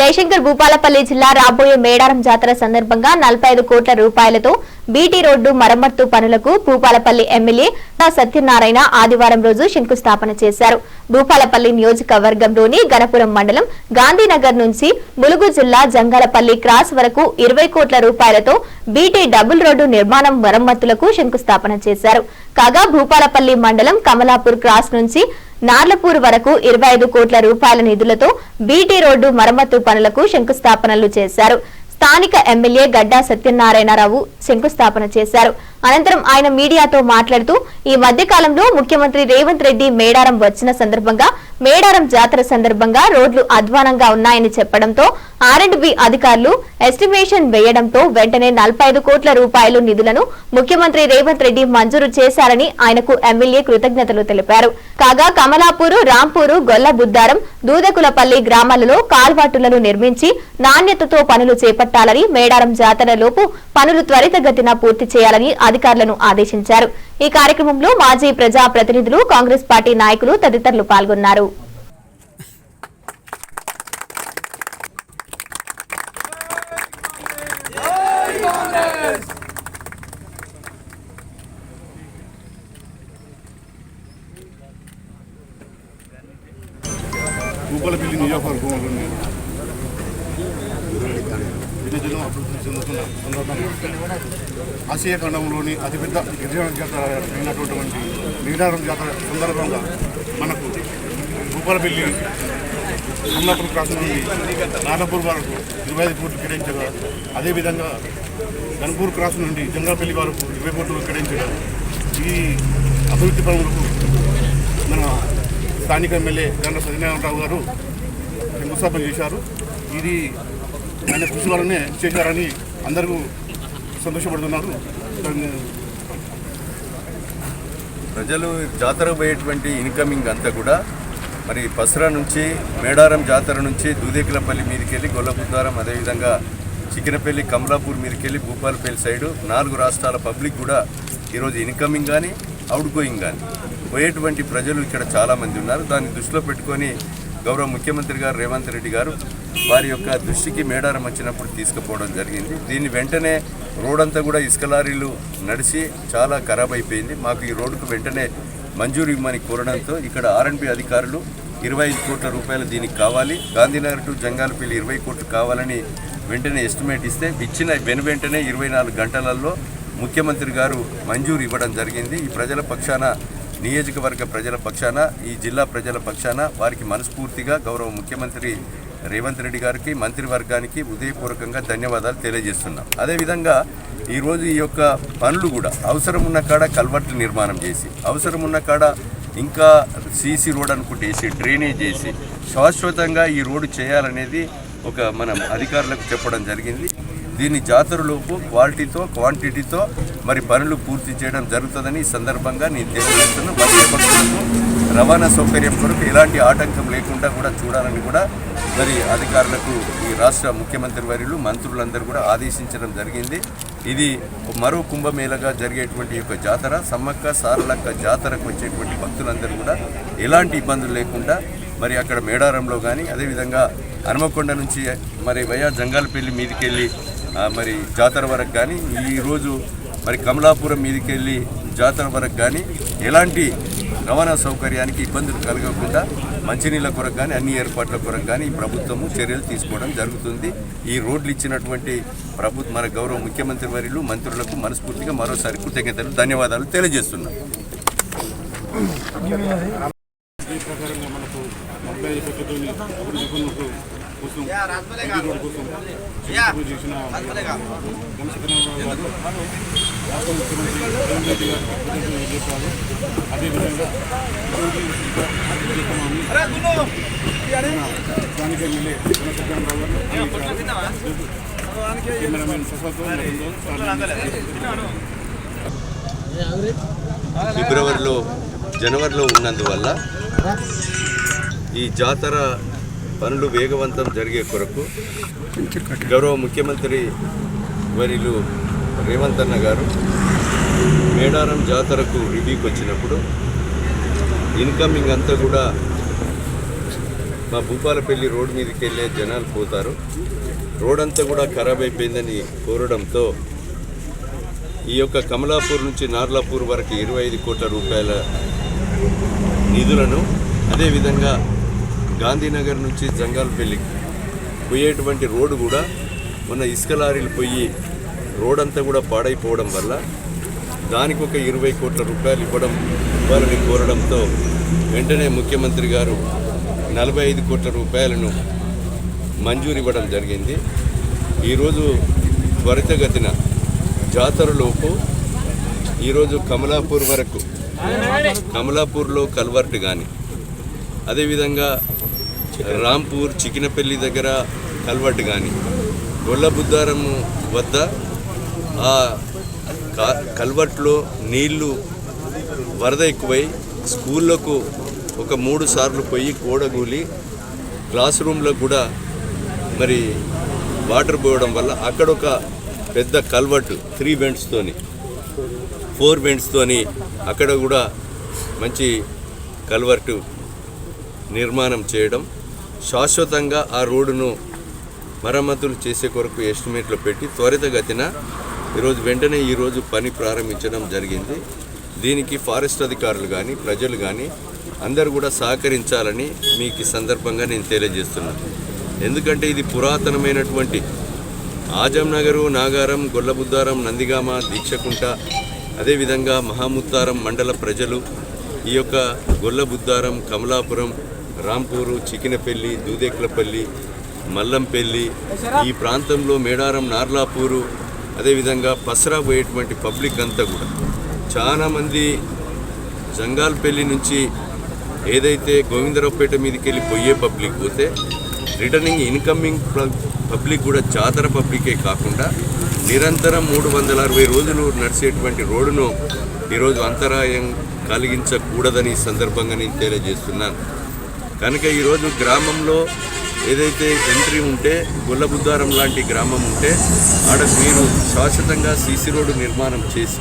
జయశంకర్ భూపాలపల్లి జిల్లా రాబోయే మేడారం జాతర సందర్భంగా నలభై ఐదు కోట్ల రూపాయలతో బీటీ రోడ్డు మరమ్మత్తు పనులకు భూపాలపల్లి ఎమ్మెల్యే సత్యనారాయణ ఆదివారం రోజు శంకుస్థాపన చేశారు. భూపాలపల్లి నియోజకవర్గంలోని గణపురం మండలం గాంధీనగర్ నుంచి ములుగు జిల్లా జంగాలపల్లి క్రాస్ వరకు ఇరవై కోట్ల రూపాయలతో బీటీ డబుల్ రోడ్డు నిర్మాణం మరమ్మతులకు శంకుస్థాపన చేశారు. కాగా భూపాలపల్లి మండలం కమలాపూర్ క్రాస్ నుంచి నార్లపూర్ వరకు ఇరవై ఐదు కోట్ల రూపాయల నిధులతో బీటీ రోడ్డు మరమ్మతు పనులకు శంకుస్థాపనలు చేశారు. స్థానిక ఎమ్మెల్యే గడ్డా సత్యనారాయణరావు శంకుస్థాపన చేశారు. అనంతరం ఆయన మీడియాతో మాట్లాడుతూ ఈ మధ్య కాలంలో ముఖ్యమంత్రి రేవంత్ రెడ్డి మేడారం వచ్చిన సందర్భంగా మేడారం జాతర సందర్భంగా రోడ్లు అధ్వానంగా ఉన్నాయని చెప్పడంతో బి అధికారులు ఎస్టిమేషన్ వేయడంతో వెంటనే నలభై కోట్ల రూపాయలు నిధులను ముఖ్యమంత్రి రేవంత్ రెడ్డి మంజూరు చేశారని ఆయనకు ఎమ్మెల్యే కృతజ్ఞతలు తెలిపారు. కాగా కమలాపూరు రాంపూరు గొల్లబుద్దారం దూదకులపల్లి గ్రామాలలో కాల్వాటులను నిర్మించి నాణ్యతతో పనులు చేపట్టాలని మేడారం జాతరలోపు పనులు త్వరితగతిన పూర్తి చేయాలని అధికారులను ఆదేశించారు. ఈ కార్యక్రమంలో మాజీ ప్రజా ప్రతినిధులు కాంగ్రెస్ పార్టీ నాయకులు తదితరులు పాల్గొన్నారు. భూపాలపల్లి నియోజకవర్గంలోని గిరిజనం అభివృద్ధి చెందుతున్న సందర్భంగా ఆసియా ఖండంలోని అతిపెద్ద గిరిజన జాతర అయినటువంటి నీడారం జాతర సందర్భంగా మనకు భూపాలపల్లి అమలాపురం క్రాస్ నుండి నానపూర్ వరకు ఇరవై ఐదు కోట్లు కేటాయించగా అదేవిధంగా గన్పూర్ క్రాస్ నుండి జంగాపల్లి వరకు ఇరవై కోట్లు కేటాయించగా ఈ అభివృద్ధి పనులకు మన స్థానిక ఎమ్మెల్యే గంట సత్యనారాయణరావు గారు శంకుస్థాపన చేశారు. ఇది ఆయన కృషి వల్లనే చేశారని అందరూ సంతోషపడుతున్నారు. ప్రజలు జాతర పోయేటువంటి ఇన్కమింగ్ అంతా కూడా మరి పసరా నుంచి మేడారం జాతర నుంచి దూదేకులపల్లి మీదకి వెళ్ళి గొల్లపుద్వారం అదేవిధంగా చికెనపల్లి కమలాపూర్ మీదకి వెళ్ళి భూపాలపల్లి సైడు నాలుగు రాష్ట్రాల పబ్లిక్ కూడా ఈరోజు ఇన్కమింగ్ కానీ అవుట్ గోయింగ్ కానీ పోయేటువంటి ప్రజలు ఇక్కడ చాలామంది ఉన్నారు. దాన్ని దృష్టిలో పెట్టుకొని గౌరవ ముఖ్యమంత్రి గారు రేవంత్ రెడ్డి గారు వారి యొక్క దృష్టికి మేడారం వచ్చినప్పుడు తీసుకుపోవడం జరిగింది. దీన్ని వెంటనే రోడ్ అంతా కూడా ఇసుక లారీలు నడిచి చాలా ఖరాబ్ అయిపోయింది. మాకు ఈ రోడ్డుకు వెంటనే మంజూరు ఇవ్వమని కోరడంతో ఇక్కడ ఆర్ఎన్బి అధికారులు ఇరవై ఐదు కోట్ల రూపాయలు దీనికి కావాలి. గాంధీనగర్ టు జంగాలపల్లి ఇరవై కోట్లు కావాలని వెంటనే ఎస్టిమేట్ ఇస్తే ఇచ్చిన వెను వెంటనే ఇరవై నాలుగు గంటలలో ముఖ్యమంత్రి గారు మంజూరు ఇవ్వడం జరిగింది. ఈ ప్రజల పక్షాన నియోజకవర్గ ప్రజల పక్షాన ఈ జిల్లా ప్రజల పక్షాన వారికి మనస్ఫూర్తిగా గౌరవ ముఖ్యమంత్రి రేవంత్ రెడ్డి గారికి మంత్రివర్గానికి ఉదయపూర్వకంగా ధన్యవాదాలు తెలియజేస్తున్నాం. అదేవిధంగా ఈరోజు ఈ యొక్క పనులు కూడా అవసరం ఉన్న కాడ కల్వర్ట్లు నిర్మాణం చేసి అవసరం ఉన్న కాడ ఇంకా సీసీ రోడ్ అనుకుంటే వేసి డ్రైనేజ్ చేసి శాశ్వతంగా ఈ రోడ్డు చేయాలనేది ఒక మనం అధికారులకు చెప్పడం జరిగింది. దీన్ని జాతరలోపు క్వాలిటీతో క్వాంటిటీతో మరి పనులు పూర్తి చేయడం జరుగుతుందని ఈ సందర్భంగా నేను తెలియజేస్తున్నాను. భక్తులకు రవాణా సౌకర్యం కొరకు ఎలాంటి ఆటంకం లేకుండా కూడా చూడాలని కూడా మరి అధికారులకు ఈ రాష్ట్ర ముఖ్యమంత్రి వర్యులు మంత్రులందరూ కూడా ఆదేశించడం జరిగింది. ఇది మరో కుంభమేళగా జరిగేటువంటి యొక్క జాతర సమ్మక్క సారలక్క జాతరకు వచ్చేటువంటి భక్తులందరూ కూడా ఎలాంటి ఇబ్బందులు లేకుండా మరి అక్కడ మేడారంలో కానీ అదేవిధంగా హనుమకొండ నుంచి మరి వయా జంగాలపల్లి మీదకి వెళ్ళి మరి జాతర వరకు కానీ ఈరోజు మరి కమలాపురం మీదకి వెళ్ళి జాతర వరకు కానీ ఎలాంటి రవాణా సౌకర్యానికి ఇబ్బందులు కలగకుండా మంచినీళ్ళ కొరకు కానీ అన్ని ఏర్పాట్ల కొరకు కానీ ఈ ప్రభుత్వము చర్యలు తీసుకోవడం జరుగుతుంది. ఈ రోడ్లు ఇచ్చినటువంటి ప్రభుత్వ మన గౌరవ ముఖ్యమంత్రి వర్యులు మంత్రులకు మనస్ఫూర్తిగా మరోసారి కృతజ్ఞతలు ధన్యవాదాలు తెలియజేస్తున్నాం. ఈ ప్రకారంగా మనకు అభివృద్ధి కోసం చేసిన రాష్ట్ర ముఖ్యమంత్రి రేవంత్ రెడ్డి గారు చెప్పారు అదేవిధంగా స్థానిక ఎమ్మెల్యే గారు కెమెరామెన్ ఫిబ్రవరిలో జనవరిలో ఉన్నందువల్ల ఈ జాతర పనులు వేగవంతం జరిగే కొరకు గౌరవ ముఖ్యమంత్రి వరిలు రేవంత్ అన్న గారు మేడారం జాతరకు రివ్యూకి వచ్చినప్పుడు ఇన్కమింగ్ అంతా కూడా మా భూపాలపల్లి రోడ్ మీదకి వెళ్ళే జనాలు పోతారు. రోడ్ అంతా కూడా ఖరాబ్ అయిపోయిందని కోరడంతో ఈ యొక్క కమలాపూర్ నుంచి నార్లాపూర్ వరకు ఇరవై ఐదు కోట్ల రూపాయల నిధులను అదేవిధంగా గాంధీనగర్ నుంచి జంగాల్పల్లికి పోయేటువంటి రోడ్డు కూడా మొన్న ఇసుక లారీలు పోయి రోడ్ అంతా కూడా పాడైపోవడం వల్ల దానికి ఒక ఇరవై కోట్ల రూపాయలు ఇవ్వడం ఇవ్వాలని కోరడంతో వెంటనే ముఖ్యమంత్రి గారు నలభై ఐదు కోట్ల రూపాయలను మంజూరు ఇవ్వడం జరిగింది. ఈరోజు త్వరితగతిన జాతరలోపు ఈరోజు కమలాపూర్ వరకు కమలాపూర్లో కల్వర్ట్ కానీ అదేవిధంగా రాంపూర్ చికినపల్లి దగ్గర కల్వర్ట్ కానీ గొల్లబుద్దారం వద్ద ఆ కా- కల్వర్ట్లో నీళ్ళు వరద ఎక్కువై స్కూళ్ళకు ఒక మూడు సార్లు పోయి కూడగూలి క్లాస్ రూమ్లో కూడా మరి వాటర్ పోయడం వల్ల అక్కడ ఒక పెద్ద కల్వర్ట్ త్రీ బెండ్స్తోని ఫోర్ బెండ్స్తోని అక్కడ కూడా మంచి కల్వర్టు నిర్మాణం చేయడం శాశ్వతంగా ఆ రోడ్డును మరమ్మతులు చేసే కొరకు ఎస్టిమేట్లో పెట్టి త్వరితగతిన ఈరోజు వెంటనే ఈరోజు పని ప్రారంభించడం జరిగింది. దీనికి ఫారెస్ట్ అధికారులు కానీ ప్రజలు కానీ అందరూ కూడా సహకరించాలని మీకు సందర్భంగా నేను తెలియజేస్తున్నాను ఎందుకంటే ఇది పురాతనమైనటువంటి ఆజంనగరు నాగారం గొల్లబుద్దారం నందిగామ దీక్షకుంట అదేవిధంగా మహాముత్తారం మండల ప్రజలు ఈ యొక్క గొల్లబుద్దారం కమలాపురం రాంపూరు చికినపల్లి దూదేకులపల్లి మల్లంపల్లి ఈ ప్రాంతంలో మేడారం నార్లాపూరు అదేవిధంగా పసరా పోయేటువంటి పబ్లిక్ అంతా కూడా. చాలామంది జంగాల్పల్లి నుంచి ఏదైతే గోవిందరావుపేట మీదకి వెళ్ళి పోయే పబ్లిక్ పోతే రిటర్నింగ్ ఇన్కమింగ్ పబ్లిక్ కూడా జాతర పబ్లికే కాకుండా నిరంతరం మూడు వందల అరవై రోజులు నడిచేటువంటి రోడ్డును ఈరోజు అంతరాయం కలిగించకూడదని ఈ సందర్భంగా నేను తెలియజేస్తున్నాను. కనుక ఈరోజు గ్రామంలో ఏదైతే ఎంట్రీ ఉంటే గుల్లబుద్దారం లాంటి గ్రామం ఉంటే ఆడ మీరు శాశ్వతంగా సీసీ రోడ్డు నిర్మాణం చేసి